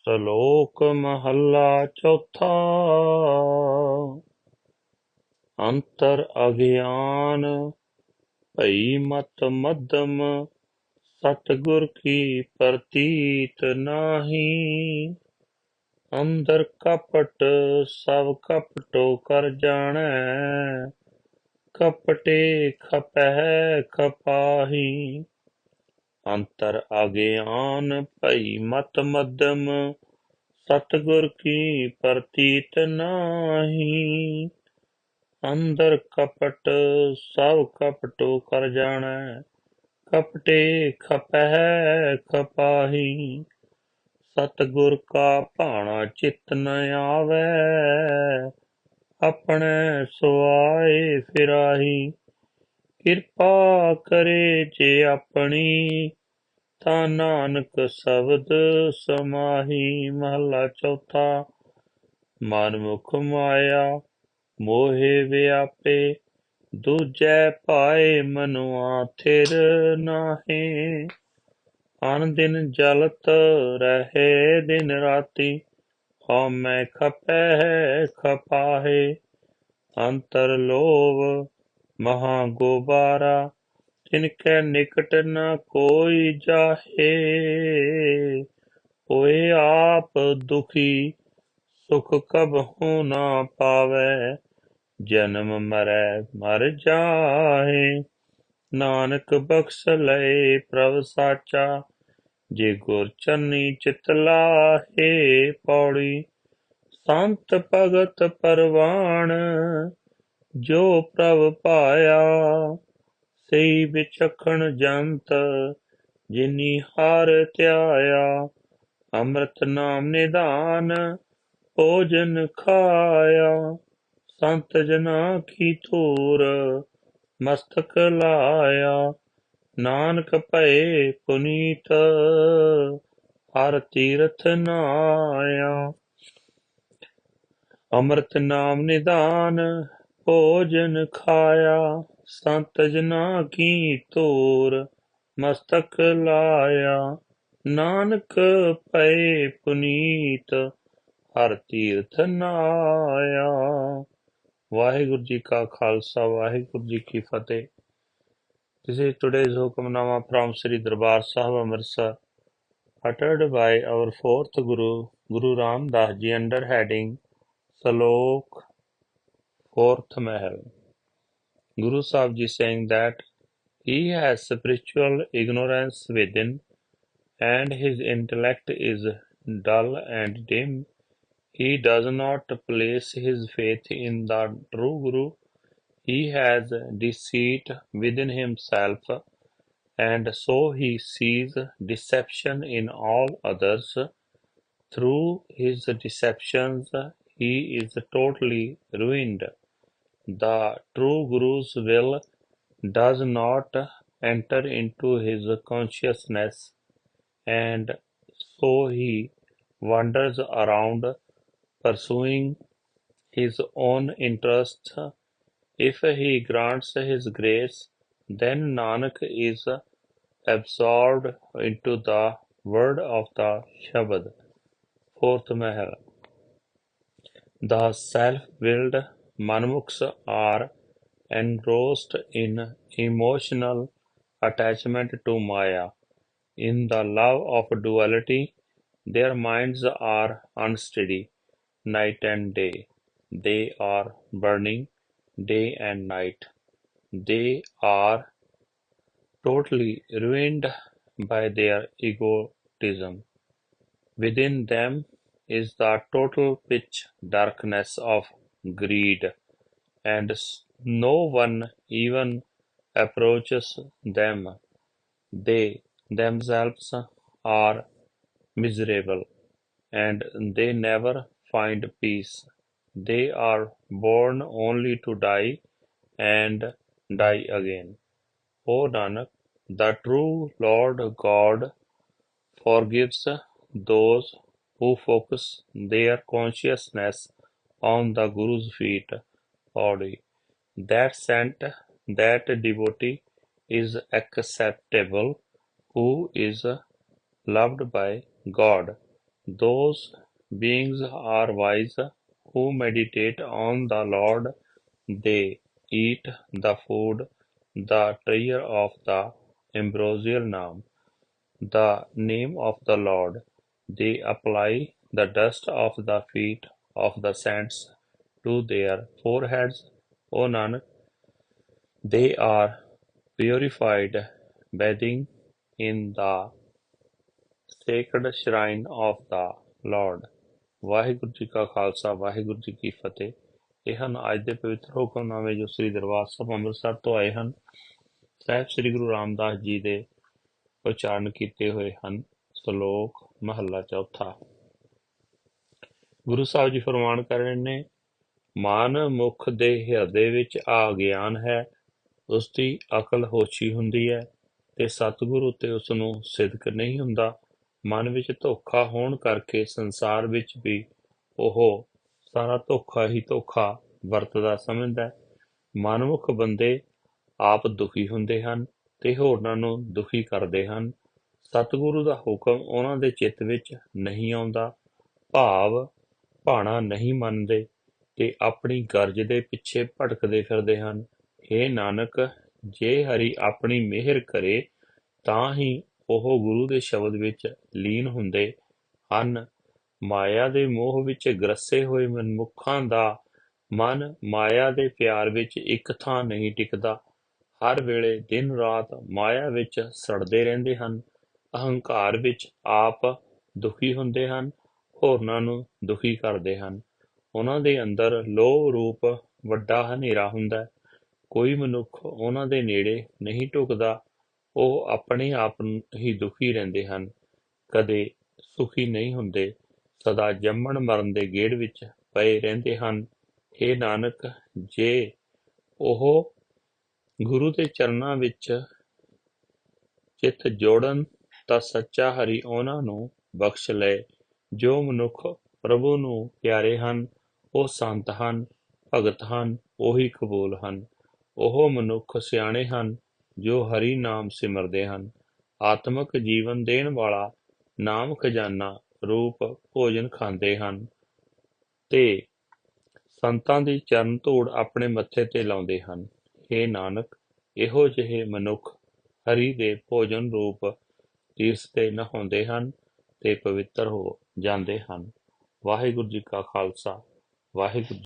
ਸ਼ਲੋਕ ਮਹੱਲਾ ਚੌਥਾ। ਅੰਤਰ ਅਗਿਆਨ ਭਈ ਮਤ ਮੱਧਮ, ਸਤਿਗੁਰ ਕੀ ਪ੍ਰਤੀਤ ਨਾਹੀ। ਅੰਦਰ ਕਪਟ, ਸਭ ਕਪਟੋ ਕਰ ਜਾਣੈ। ਕਪਟੇ ਖਪਹਿ ਖਪਾਹੀ। ਅੰਤਰ ਅਗਿਆਨ ਭਈ ਮਤ ਮਦਮ ਸਤਗੁਰ ਕੀ ਪ੍ਰਤੀਤ ਨਾਹੀ। ਅੰਦਰ ਕਪਟ, ਸਭ ਕਪਟੋ ਕਰ ਜਾਣੈ, ਕਪਟੇ ਖਪਹਿ ਖਪਾਹੀ। ਸਤਿਗੁਰ ਕਾ ਭਾਣਾ ਚਿਤ ਨ ਆਵੈ, ਆਪਣੇ ਸੁਆਏ ਫਿਰਾਹੀ। ਕਿਰਪਾ ਕਰੇ ਜੇ ਆਪਣੀ ਤਾਂ ਨਾਨਕ ਸ਼ਬਦ ਸਮਾਹੀ ਮਹਲਾ ਚੌਥਾ। ਮਨ ਮੁਖ ਮਾਇਆ ਮੋਹਿ ਵਿਆਪੇ, ਦੂਜੈ ਪਾਏ ਮਨੁਆ ਥਿਰ ਨਾਹੀ। ਅਨ ਦਿਨ ਜਲਤ ਰਹੇ ਦਿਨ ਰਾਤੀ ਹਉ ਮੈਂ ਖਪੈ ਖਪਾਹੇ। ਅੰਤਰ ਲੋਭ ਮਹਾ ਗੋਬਾਰਾ ਤਿਨਕੈ ਨਿਕਟ ਨ ਕੋਈ ਜਾਹੇ, ਹੋਏ ਆਪ ਦੁਖੀ, ਸੁਖ ਕਬਹੁ ਨਾ ਪਾਵੈ, ਜਨਮ ਮਰੈ ਮਰ ਜਾਹੇ। ਨਾਨਕ ਬਖਸ਼ ਲਏ ਪ੍ਰਭ ਸਾਚਾ, ਜੇ ਗੁਰ ਚੰਨੀ ਚਿਤ ਲਾਹੇ ਪੌੜੀ, ਸੰਤ ਭਗਤ ਪਰਵਾਣ, ਜੋ ਪ੍ਰਭ ਪਾਇਆ ਸਈ ਵਿਚਖਣ ਜੰਤ, ਜਿਨੀ ਹਾਰ ਧਿਆਇਆ, ਅੰਮ੍ਰਿਤ ਨਾਮ ਨਿਧਾਨ, ਭੋਜਨ ਖਾਇਆ। ਸੰਤ ਜਨਾ ਕੀ ਧੂਰ, ਮਸਤਕ ਲਾਇਆ। ਨਾਨਕ ਭਏ ਪੁਨੀਤ, ਹਰ ਤੀਰਥ ਨਾਇਆ। ਅੰਮ੍ਰਿਤ ਨਾਮ ਨਿਧਾਨ, ਭੋਜਨ ਖਾਇਆ। ਸੰਤ ਜਨਾ ਕੀ ਤੋਰ ਮਸਤਕ ਲਾਇਆ ਨਾਨਕ ਪਏ ਪੁਨੀਤ ਹਰ ਤੀਰਥ ਨਾਇਆ ਵਾਹਿਗੁਰੂ ਜੀ ਕਾ ਖਾਲਸਾ ਵਾਹਿਗੁਰੂ ਜੀ ਕੀ ਫਤਿਹ This is today's Hukamnama from Sri Darbar Sahib Amritsar, uttered by our fourth Guru, Guru Ram Das Ji, under heading Salok, fourth Mahal. Guru Sahib Ji saying that he has spiritual ignorance within and his intellect is dull and dim. He does not place his faith in the true Guru. He has deceit within himself, and so he sees deception in all others. Through his deceptions, he is totally ruined. The true Guru's will does not enter into his consciousness, and so he wanders around pursuing his own interests. If he grants his grace, then Nanak is absorbed into the word of the Shabad. Fourth Mahal. The self-willed Manmukhs are engrossed in emotional attachment to Maya. In the love of duality, their minds are unsteady night and day. They are burning day and night. They are totally ruined by their egotism. Within them is the total pitch darkness of greed, and no one even approaches them. They themselves are miserable, and they never find peace. They are born only to die and die again. O Nanak, the true Lord God forgives those who focus their consciousness on the Guru's feet body. That saint, that devotee is acceptable, who is loved by God. those beings are wise who meditate on the Lord. They eat the food, the treasure of the ambrosial name, the name of the Lord. They apply the dust of the feet of the saints to their foreheads. O Nanak, they are purified, bathing in the sacred shrine of the Lord. Waheguru ji ਕਾ ਖਾਲਸਾ ਵਾਹਿਗੁਰੂ ਜੀ ਕੀ ਫਤਿਹ ਇਹ ਹਨ ਅੱਜ ਦੇ ਪਵਿੱਤਰ ਹੁਕਮਨਾਮੇ ਜੋ ਸ੍ਰੀ ਦਰਬਾਰ ਸਾਹਿਬ ਅੰਮ੍ਰਿਤਸਰ ਤੋਂ ਆਏ ਹਨ ਸਾਹਿਬ ਸ੍ਰੀ ਗੁਰੂ ਰਾਮਦਾਸ ਜੀ ਦੇ ਉਚਾਰਨ ਕੀਤੇ ਹੋਏ ਹਨ ਸ਼ਲੋਕ ਮਹੱਲਾ ਚੌਥਾ ਗੁਰੂ ਸਾਹਿਬ ਜੀ ਫਰਮਾਨ ਕਰ ਰਹੇ ਨੇ, ਮਨ ਮੁਖ ਦੇ ਹਿਰਦੇ ਵਿੱਚ ਆ ਗਿਆਨ ਹੈ, ਉਸ ਦੀ ਅਕਲ ਹੋਸ਼ੀ ਹੁੰਦੀ ਹੈ, ਤੇ ਸਤਿਗੁਰੂ ਉੱਤੇ ਉਸ ਨੂੰ ਸਿਦਕ ਨਹੀਂ ਹੁੰਦਾ। ਮਨ ਵਿੱਚ ਧੋਖਾ ਹੋਣ ਕਰਕੇ ਸੰਸਾਰ ਵਿੱਚ ਵੀ ਉਹ ਸਾਰਾ ਧੋਖਾ ਹੀ ਧੋਖਾ ਵਰਤਦਾ ਸਮਝਦਾ ਹੈ। ਮਨਮੁਖ ਬੰਦੇ ਆਪ ਦੁਖੀ ਹੁੰਦੇ ਹਨ ਤੇ ਹੋਰਨਾਂ ਨੂੰ ਦੁਖੀ ਕਰਦੇ ਹਨ। ਸਤਿਗੁਰੂ ਦਾ ਹੁਕਮ ਉਹਨਾਂ ਦੇ ਚਿੱਤ ਵਿੱਚ ਨਹੀਂ ਆਉਂਦਾ। ਭਾਵ ਭਾਣਾ ਨਹੀਂ ਮੰਨਦੇ ਤੇ ਆਪਣੀ ਗਰਜ ਦੇ ਪਿੱਛੇ ਭਟਕਦੇ ਫਿਰਦੇ ਹਨ। ਹੇ ਨਾਨਕ, ਜੇ ਹਰੀ ਆਪਣੀ ਮਿਹਰ ਕਰੇ, ਤਾਂ ਹੀ ਉਹ ਗੁਰੂ ਦੇ ਸ਼ਬਦ ਵਿੱਚ ਲੀਨ ਹੁੰਦੇ ਹਨ। ਮਾਇਆ ਦੇ ਮੋਹ ਵਿੱਚ ਗਰਸੇ ਹੋਏ ਮਨਮੁੱਖਾਂ ਦਾ ਮਨ ਮਾਇਆ ਦੇ ਪਿਆਰ ਵਿੱਚ ਇੱਕ ਥਾਂ ਨਹੀਂ ਟਿਕਦਾ। ਹਰ ਵੇਲੇ ਦਿਨ ਰਾਤ ਮਾਇਆ ਵਿੱਚ ਸੜਦੇ ਰਹਿੰਦੇ ਹਨ। ਅਹੰਕਾਰ ਵਿੱਚ ਆਪ ਦੁਖੀ ਹੁੰਦੇ ਹਨ। ਹੋਰਨਾਂ ਨੂੰ ਦੁਖੀ ਕਰਦੇ ਹਨ। ਉਹਨਾਂ ਦੇ ਅੰਦਰ ਲੋਭ ਰੂਪ ਵੱਡਾ ਹਨੇਰਾ ਹੁੰਦਾ ਕੋਈ ਮਨੁੱਖ ਉਹਨਾਂ ਦੇ ਨੇੜੇ ਨਹੀਂ ਢੁਕਦਾ, ਉਹ ਆਪਣੇ ਆਪ ਹੀ ਦੁਖੀ ਰਹਿੰਦੇ ਹਨ। ਕਦੇ ਸੁਖੀ ਨਹੀਂ ਹੁੰਦੇ, ਸਦਾ ਜੰਮਣ ਮਰਨ ਦੇ ਗੇੜ ਵਿੱਚ ਪਏ ਰਹਿੰਦੇ ਹਨ। हे ਨਾਨਕ, ਜੇ ਉਹ ਗੁਰੂ ਦੇ ਚਰਨਾਂ ਵਿੱਚ ਚਿੱਤ ਜੋੜਨ ਤਾਂ ਸੱਚਾ ਹਰੀ ਉਹਨਾਂ ਨੂੰ ਬਖਸ਼ ਲਏ। ਜੋ ਮਨੁੱਖ ਪ੍ਰਭੂ ਨੂੰ ਪਿਆਰੇ ਹਨ, ਉਹ ਸੰਤ ਹਨ, ਭਗਤ ਹਨ, ਉਹੀ ਕਬੂਲ ਹਨ। ਉਹ ਮਨੁੱਖ ਸਿਆਣੇ ਹਨ, ਜੋ ਹਰੀ ਨਾਮ ਸਿਮਰਦੇ ਹਨ। ਆਤਮਿਕ ਜੀਵਨ ਦੇਣ ਵਾਲਾ ਨਾਮ ਖਜ਼ਾਨਾ ਰੂਪ ਭੋਜਨ ਖਾਂਦੇ ਹਨ ਤੇ ਸੰਤਾਂ ਦੀ ਚਰਨ ਧੂੜ ਆਪਣੇ ਮੱਥੇ ਤੇ ਲਾਉਂਦੇ ਹਨ। हे ਨਾਨਕ, ਇਹੋ ਜਿਹੇ ਮਨੁੱਖ ਹਰੀ ਦੇ ਭੋਜਨ ਰੂਪ ਤੀਰਥ ਤੇ ਨਹਾਉਂਦੇ ਹਨ ਤੇ ਪਵਿੱਤਰ ਹੋ ਜਾਂਦੇ ਹਨ। ਵਾਹਿਗੁਰੂ ਜੀ ਕਾ ਖਾਲਸਾ। ਵਾਹਿਗੁਰੂ